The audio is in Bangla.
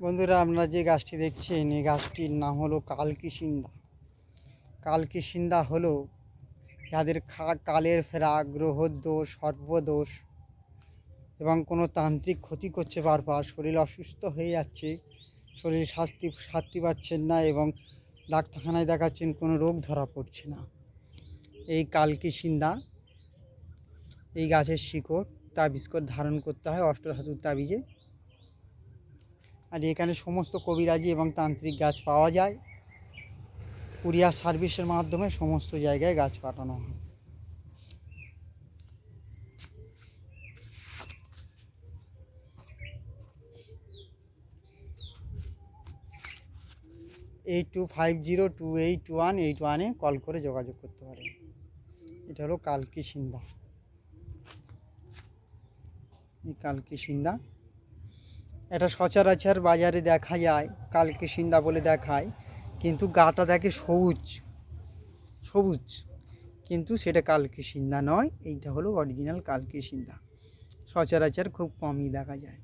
বন্ধুরা, আপনারা যে গাছটি দেখছেন, এই গাছটির নাম হলো কালকিসিন্দা কালকিসিন্দা হলো যাদের খা- কালের ফেরা গ্রহদোষ সর্বদোষ এবং কোনো তান্ত্রিক ক্ষতি করছে বারবার, শরীর অসুস্থ হয়ে যাচ্ছে, শরীর শাস্তি শাস্তি পাচ্ছেন না এবং ডাক্তারখানায় দেখাচ্ছেন কোনো রোগ ধরা পড়ছে না। এই কালকিসিন্দা এই গাছের শিকড় তাবিজ ধারণ করতে হয় অষ্টধাতুর তাবিজে। আর এখানে সমস্ত কবিরাজি এবং তান্ত্রিক গাছ পাওয়া যায়। কুরিয়ার সার্ভিসের মাধ্যমে সমস্ত জায়গায় গাছ পাঠানো হয়। Eight two five zero two eight two one eight ওয়ানে কল করে যোগাযোগ করতে পারেন। এটা হলো কালকি সিন্দা। এই কালকি সিন্দা এটা সচরাচর বাজারে দেখা যায়, কালকে সিন্দা বলে দেখায়, কিন্তু গাটা দেখে সবুজ সবুজ। কিন্তু সেটা কালকে সিন্দা নয়, এইটা হলো অরিজিনাল কালকে সিন্দা। সচরাচর খুব কমই দেখা যায়।